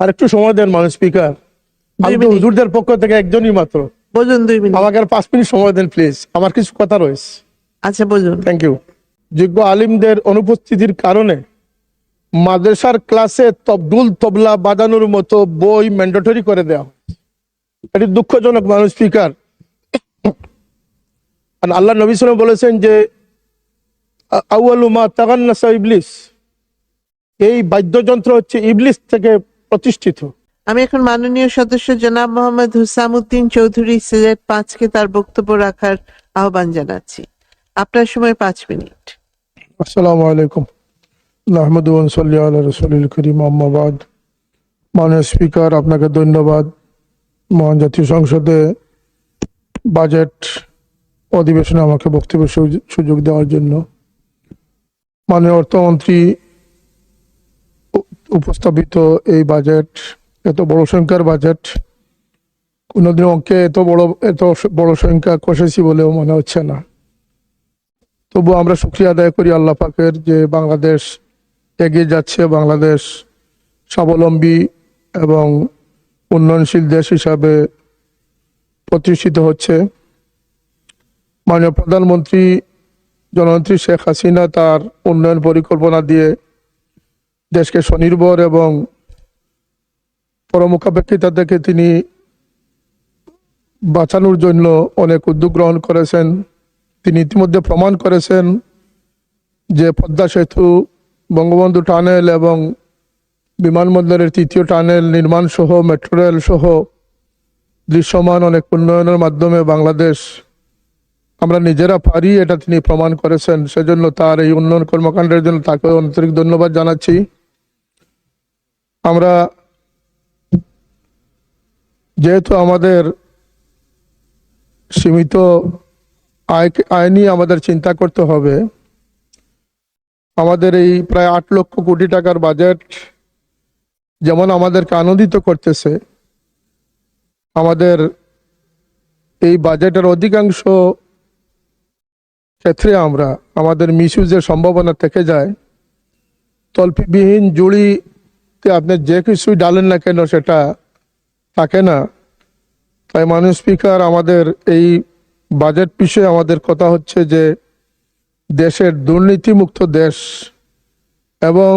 আর একটু সময় দেন মানুষ স্পিকার। আমি তো হুজুরদের পক্ষ থেকে একজনই মাত্র। বুঝুন দুই মিনিট। আমাকে আর পাঁচ মিনিট সময় দেন প্লিজ। আমার কিছু কথা রয়েছে। আচ্ছা বুঝুন থ্যাংক ইউ যোগ্য আলিমদের অনুপস্থিতির কারণে মাদ্রাসার ক্লাসে তবদুল তবলা বাজানোর মতো বই ম্যান্ডেটরি করে দেওয়া এটি দুঃখজনক মানুষ স্পিকার। আল্লাহ নবী সালাম বলেছেন যে আ- আউয়ালু মা ইবলিস। এই বাদ্যযন্ত্র হচ্ছে ইবলিস থেকে প্রতিষ্ঠিত। আমি এখন মাননীয় সদস্য জনাব মোহাম্মদ হুসামুদ্দিন চৌধুরী সিলেট পাঁচকে তার বক্তব্য রাখার আহ্বান জানাচ্ছি। আপনার সময় পাঁচ মিনিট। আসসালামু আলাইকুম। আহমদ সাল্লি আল্লাহ রসুল করিম আহমাবাদ মাননীয় স্পিকার আপনাকে ধন্যবাদ। মহান জাতীয় সংসদে বাজেট অধিবেশনে আমাকে বক্তব্যের সুযোগ- দেওয়ার জন্য। মাননীয় অর্থমন্ত্রী উপস্থাপিত এই বাজেট এত বড় সংখ্যার বাজেট কোনোদিন অঙ্কে এত বড় এত বড় সংখ্যা কষেছি বলেও মনে হচ্ছে না। তবু আমরা শুক্রিয়া আদায় করি আল্লাহ পাকের যে বাংলাদেশ এগিয়ে যাচ্ছে, বাংলাদেশ স্বাবলম্বী এবং উন্নয়নশীল দেশ হিসাবে প্রতিষ্ঠিত হচ্ছে। মাননীয় প্রধানমন্ত্রী জননেত্রী শেখ হাসিনা তার উন্নয়ন পরিকল্পনা দিয়ে দেশকে স্বনির্ভর এবং পরমুখাপেক্ষিতা থেকে তিনি বাঁচানোর জন্য অনেক উদ্যোগ গ্রহণ করেছেন। তিনি ইতিমধ্যে প্রমাণ করেছেন যে পদ্মা সেতু, বঙ্গবন্ধু টানেল এবং বিমানবন্দরের তৃতীয় টানেল নির্মাণ সহ, মেট্রো রেল সহ দৃশ্যমান অনেক উন্নয়নের মাধ্যমে বাংলাদেশ আমরা নিজেরা পারি এটা তিনি প্রমাণ করেছেন। সেজন্য তার এই উন্নয়ন কর্মকাণ্ডের জন্য তাকে আন্তরিক ধন্যবাদ জানাচ্ছি। আমরা যেহেতু আমাদের সীমিত আয় আয় আমাদের চিন্তা করতে হবে, আমাদের এই প্রায় আট লক্ষ কোটি টাকার বাজেট যেমন আমাদেরকে আনন্দিত করতেছে, আমাদের এই বাজেটের অধিকাংশ ক্ষেত্রে আমরা, আমাদের মিসইউজের সম্ভাবনা থেকে যায়, তল্পিবিহীন জুড়িতে আপনি যে কিছুই ডালেন না কেন সেটা থাকে না। তাই মাননীয় স্পিকার, আমাদের এই বাজেট বিষয়ে আমাদের কথা হচ্ছে যে দেশের দুর্নীতিমুক্ত দেশ এবং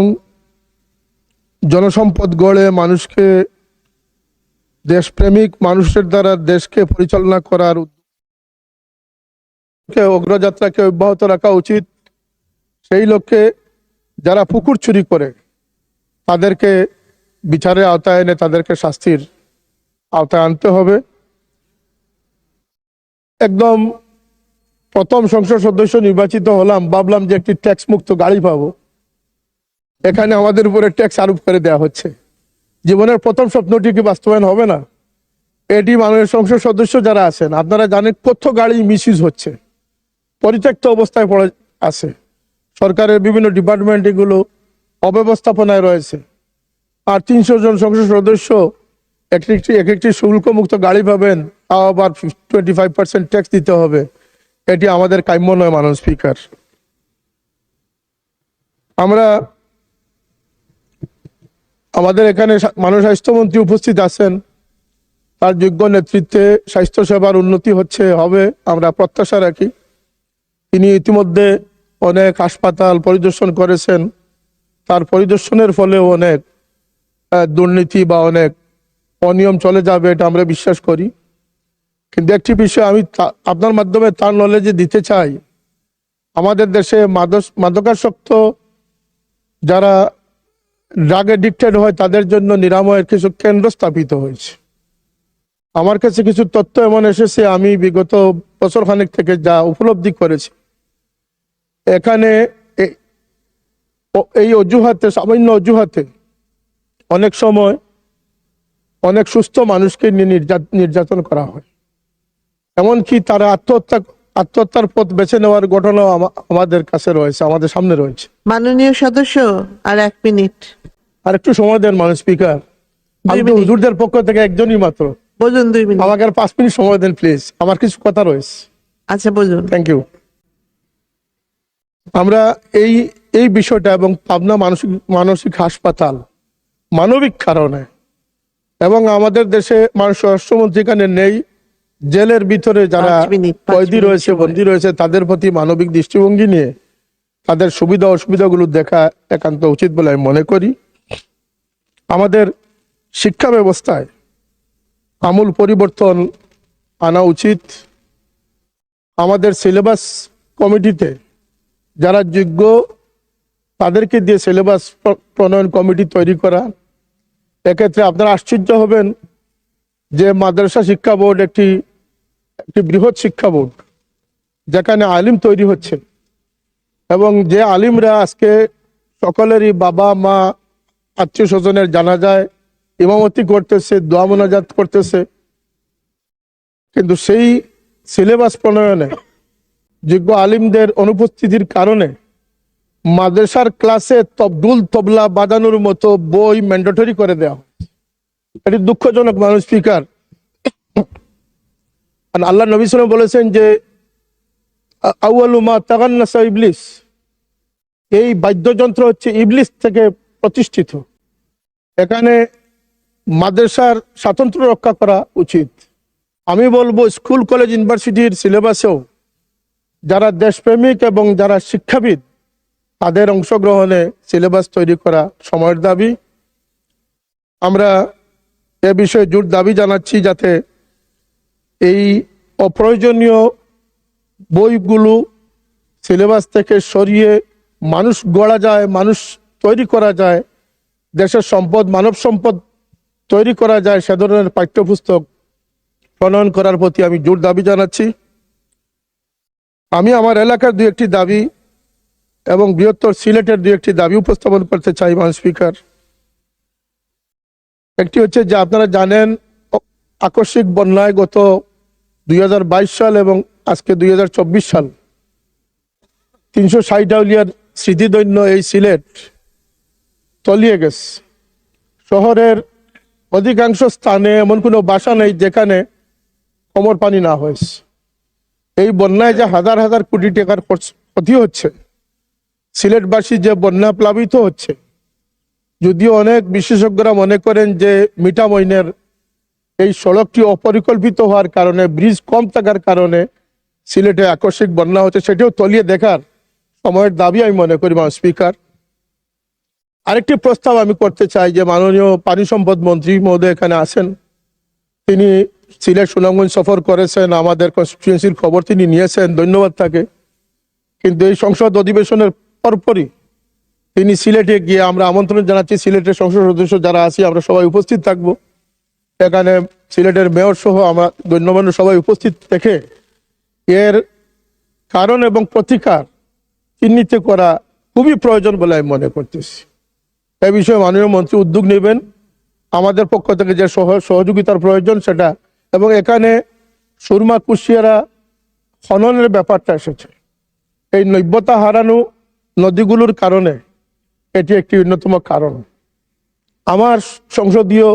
জনসম্পদ গড়ে মানুষকে, দেশপ্রেমিক মানুষের দ্বারা দেশকে পরিচালনা করার অগ্রযাত্রাকে অব্যাহত রাখা উচিত। সেই লক্ষ্যে যারা পুকুর চুরি করে তাদেরকে বিচারের আওতায় এনে তাদেরকে শাস্তির আওতায় আনতে হবে। একদম প্রথম সংসদ সদস্য নির্বাচিত হলাম, ভাবলাম যে একটি ট্যাক্স মুক্ত গাড়ি পাবো। এখানে আমাদের উপরে ট্যাক্স আরোপ করে দেওয়া হচ্ছে। জীবনের প্রথম স্বপ্নটি কি বাস্তবায়ন হবে না? এটি মাননীয় সংসদ সদস্য যারা আছেন, আপনারা জানেন কত গাড়ি মিসইউজ হচ্ছে। পরিত্যক্ত অবস্থায় পড়ে আছে। সরকারের বিভিন্ন ডিপার্টমেন্ট এগুলো অব্যবস্থাপনায় রয়েছে। আর তিনশো জন সংসদ সদস্য এক একটি এক একটি শুল্ক মুক্ত গাড়ি পাবেন, তাও আবার টোয়েন্টি ফাইভ পার্সেন্ট ট্যাক্স দিতে হবে। এটি আমাদের কাম্য নয় মানব স্পিকার। আমরা আমাদের এখানে মানব স্বাস্থ্যমন্ত্রী উপস্থিত আছেন। তার যোগ্য নেতৃত্বে স্বাস্থ্য সেবার উন্নতি হচ্ছে, হবে, আমরা প্রত্যাশা রাখি। তিনি ইতিমধ্যে অনেক হাসপাতাল পরিদর্শন করেছেন। তার পরিদর্শনের ফলেও অনেক দুর্নীতি বা অনেক অনিয়ম চলে যাবে এটা আমরা বিশ্বাস করি। কিন্তু একটি বিষয় আমি আপনার মাধ্যমে তার নলেজে দিতে চাই। আমাদের দেশে মাদক মাদকাসক্ত যারা ড্রাগ এডিক্টেড হয় তাদের জন্য নিরাময়ের কিছু কেন্দ্র স্থাপিত হয়েছে। আমার কাছে কিছু তথ্য এমন এসেছে, আমি বিগত বছর খানেক থেকে যা উপলব্ধি করেছি। এখানে এই অজুহাতে সামান্য অজুহাতে অনেক সময় অনেক সুস্থ মানুষকে নিয়ে নির্যাতন করা হয়। এমনকি তারা আত্মহত্যা আত্মহত্যার পথ বেছে নেওয়ার ঘটনাও আমাদের কাছে রয়েছে আমাদের সামনে রয়েছে। মাননীয় সদস্য আর এক মিনিট। আর একটু সময় দেন মানুষ স্পিকার। আমি হুজুরদের পক্ষ থেকে একজনই মাত্র। বুঝুন দুই মিনিট। আমাকে আর পাঁচ মিনিট সময় দেন প্লিজ। আমার কিছু কথা রয়েছে। আচ্ছা বুঝুন থ্যাংক ইউ আমরা এই এই বিষয়টা এবং পাবনা মানসিক মানসিক হাসপাতাল মানবিক কারণে এবং আমাদের দেশে মানুষ স্বরাষ্ট্রমন্ত্রী এখানে নেই জেলের ভিতরে যারা কয়েদি রয়েছে। বন্দী রয়েছে তাদের প্রতি মানবিক দৃষ্টিভঙ্গি নিয়ে তাদের সুবিধা অসুবিধাগুলো দেখা একান্ত উচিত বলে আমি মনে করি আমাদের শিক্ষা ব্যবস্থায় আমূল পরিবর্তন আনা উচিত আমাদের সিলেবাস কমিটিতে যারা যোগ্য তাদেরকে দিয়ে সিলেবাস প্রণয়ন কমিটি তৈরি করা। এক্ষেত্রে আপনারা আশ্চর্য হবেন যে মাদ্রাসা শিক্ষা বোর্ড একটি একটি বৃহৎ শিক্ষা বোর্ড, যেখানে আলিম তৈরি হচ্ছে। এবং যে আলিমরা আজকে সকলেরই বাবা, মা, আত্মীয় স্বজনের জানা যায় ইমামতি করতেছে, দোয়া মোনাজাত করতেছে। কিন্তু সেই সিলেবাস প্রণয়নে যোগ্য আলিমদের অনুপস্থিতির কারণে মাদ্রাসার ক্লাসে তবদুল তবলা বাজানোর মতো বই ম্যান্ডেটরি করে দেওয়া এটি দুঃখজনক মানুষ স্পিকার। আল্লাহ নবী সালাম বলেছেন যে আ- আউয়ালু মা তাগান্নাসা ইবলিস। এই বাদ্যযন্ত্র হচ্ছে ইবলিস থেকে প্রতিষ্ঠিত। এখানে মাদ্রাসার স্বাতন্ত্র রক্ষা করা উচিত। আমি বলব, স্কুল, কলেজ, ইউনিভার্সিটির সিলেবাসেও যারা দেশপ্রেমিক এবং যারা শিক্ষাবিদ তাদের অংশগ্রহণে সিলেবাস তৈরি করা সময়ের দাবি। আমরা এ বিষয়ে জোর দাবি জানাচ্ছি যাতে এই অপ্রয়োজনীয় বইগুলো সিলেবাস থেকে সরিয়ে মানুষ গড়া যায়, মানুষ তৈরি করা যায়, দেশের সম্পদ, মানব সম্পদ তৈরি করা যায়, সে ধরনের পাঠ্যপুস্তক প্রণয়ন করার প্রতি আমি জোর দাবি জানাচ্ছি। আমি আমার এলাকার দু একটি দাবি এবং বৃহত্তর সিলেটের দু একটি দাবি উপস্থাপন করতে চাই মান স্পিকার। একটি হচ্ছে যে আপনারা জানেন, আকস্মিক বন্যায় গত দুই হাজার বাইশ সাল এবং আজকে দুই হাজার চব্বিশ সাল তিনশো ষাট আউলিয়ার স্মৃতিদৈন্য এই সিলেট তলিয়ে গেছে। শহরের অধিকাংশ স্থানে এমন কোনো বাসা নেই যেখানে কোমর পানি না হয়েছে। এই বন্যায় যে হাজার হাজার কোটি টাকার ক্ষতি হচ্ছে সিলেটবাসী যে বন্যা প্লাবিত হচ্ছে, যদিও অনেক বিশেষজ্ঞরা মনে করেন যে মিঠামইনের এই সড়কটি অপরিকল্পিত হওয়ার কারণে, ব্রিজ কম থাকার কারণে সিলেটে আকস্মিক বন্যা হচ্ছে, সেটিও তলিয়ে দেখার সময়ের দাবি আমি মনে করি মা স্পিকার। আরেকটি প্রস্তাব আমি করতে চাই যে মাননীয় পানি সম্পদ মন্ত্রী মহোদয় এখানে আসেন। তিনি সিলেট সুনামগঞ্জ সফর করেছেন, আমাদের কনস্টিটিউয়েন্সির খবর তিনি নিয়েছেন, ধন্যবাদ তাকে। কিন্তু এই সংসদ অধিবেশনের পরপরই তিনি সিলেটে গিয়ে আমরা আমন্ত্রণ জানাচ্ছি। সিলেটের সংসদ সদস্য যারা আছি, আমরা সবাই উপস্থিত থাকব। এখানে সিলেটের মেয়র সহ আমরা গণ্যমান্য সবাই উপস্থিত থেকে এর কারণ এবং প্রতিকার চিহ্নিত করা খুবই প্রয়োজন বলে আমি মনে করতেছি। এ বিষয়ে মাননীয় মন্ত্রী উদ্যোগ নেবেন। আমাদের পক্ষ থেকে যে সহ সহযোগিতার প্রয়োজন সেটা, এবং এখানে সুরমা কুশিয়ারা খননের ব্যাপারটা এসেছে। এই নৈব্যতা হারানো নদীগুলোর কারণে এটি একটি অন্যতম কারণ। আমার সংসদীয়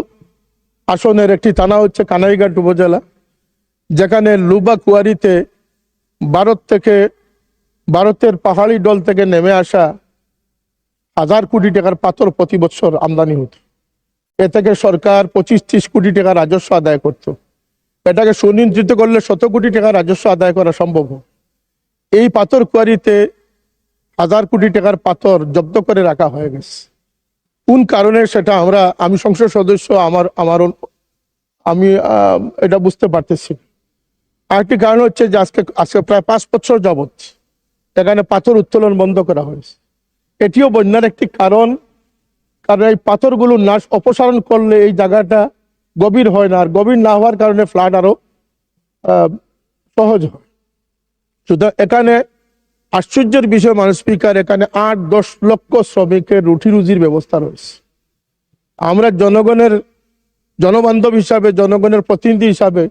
আসনের একটি থানা হচ্ছে কানাইঘাট উপজেলা, যেখানে লুবা কুয়ারিতে ভারত থেকে, ভারতের পাহাড়ি ডল থেকে নেমে আসা হাজার কোটি টাকার পাথর প্রতি বছর আমদানি হতো। এ থেকে সরকার পঁচিশ ত্রিশ কোটি টাকা রাজস্ব আদায় করত। এটাকে সুনিয়ন্ত্রিত করলে শত কোটি টাকা রাজস্ব আদায় করা সম্ভব এই পাথর কোয়ারিতে হাজার কোটি টাকার পাথর জব্দ করে রাখা হয়ে গেছে। কোন কারণে সেটা আমরা, আমি সংসদ সদস্য, আমার আমার আমি এটা বুঝতে পারতেছি আরেকটি কারণ হচ্ছে যে আজকে আজকে প্রায় পাঁচ বছর যাবৎ এখানে পাথর উত্তোলন বন্ধ করা হয়েছে। এটিও বন্যার একটি কারণ কারণ এই পাথরগুলো নাশ, অপসারণ করলে এই জায়গাটা গভীর হয় না, আর গভীর না হওয়ার কারণে ফ্লাড আরও সহজ হয়। সুতরাং এখানে আশ্চর্যের বিষয় মানুষ স্পিকার, এখানে আট দশ লক্ষ শ্রমিকের রুটি রুজির ব্যবস্থা রয়েছে। আমরা জনগণের, জনবান্ধব হিসাবে, জনগণের প্রতিনিধি হিসাবে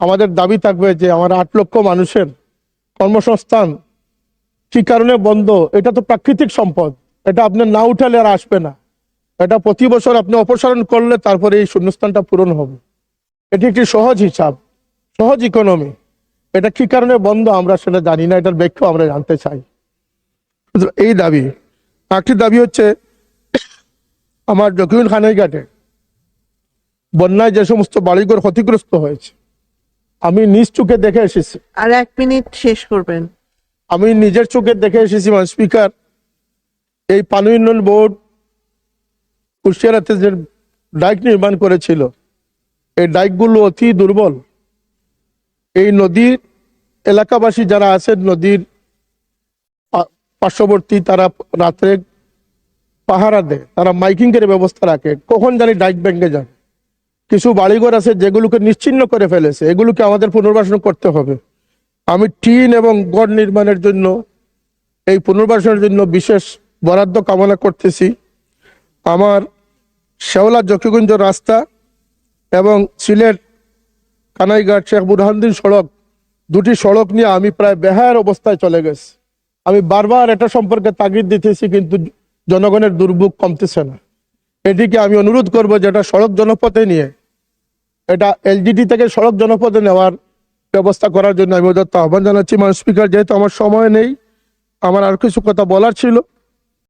আমাদের দাবি থাকবে যে আমার আট লক্ষ মানুষের কর্মসংস্থান কি কারণে বন্ধ? এটা তো প্রাকৃতিক সম্পদ। এটা আপনি না উঠালে আর আসবে না। এটা প্রতি বছর আপনি অপসারণ করলে তারপরে এই শূন্যস্থানটা পূরণ হবে। এটি একটি সহজ হিসাব, সহজ ইকোনমি এটা কি কারণে বন্ধ আমরা সেটা জানি না এটার ব্যাখ্যা আমরা জানতে চাই। এই দাবি একটি দাবি হচ্ছে আমার জকিউল খানের ঘাটে বন্যায় যে সমস্ত বাড়িঘর ক্ষতিগ্রস্ত হয়েছে আমি নিজ চোখে দেখে এসেছি। আর এক মিনিট শেষ করবেন। আমি নিজের চোখে দেখে এসেছি মানে স্পিকার এই পানি উন্নয়ন বোর্ড কুষ্টিয়ারাতে যে ডাইক নির্মাণ করেছিল এই ডাইকগুলো অতি দুর্বল। নদীর এলাকাবাসী যারা আছেন, নদীর পার্শ্ববর্তী তারা রাত্রে পাহারা দেয়, তারা মাইকিং এর ব্যবস্থা রাখে। কখন জানি ডাইক ভেঙে যাবে কিছু বাড়িঘর আছে যেগুলোকে নিশ্চিন্ন করে ফেলেছে, এগুলোকে আমাদের পুনর্বাসন করতে হবে। আমি টিন এবং গড় নির্মাণের জন্য, এই পুনর্বাসনের জন্য বিশেষ বরাদ্দ কামনা করতেছি। আমার শেওলা জকিগঞ্জ রাস্তা এবং সিলেট কানাইঘাট শেখ বুরহানদিন সড়ক, দুটি সড়ক নিয়ে আমি প্রায় বেহার অবস্থায় চলে গেছি। আমি বারবার এটা সম্পর্কে তাগিদ দিতেছি, কিন্তু জনগণের দুর্ভোগ কমতেছে না। এটিকে আমি অনুরোধ করব যেটা সড়ক জনপথে নিয়ে, এটা এলজিডি থেকে সড়ক জনপথে নেওয়ার ব্যবস্থা করার জন্য আমি ওদের আহ্বান জানাচ্ছি। মানে স্পিকার, যেহেতু আমার সময় নেই, আমার আর কিছু কথা বলার ছিল।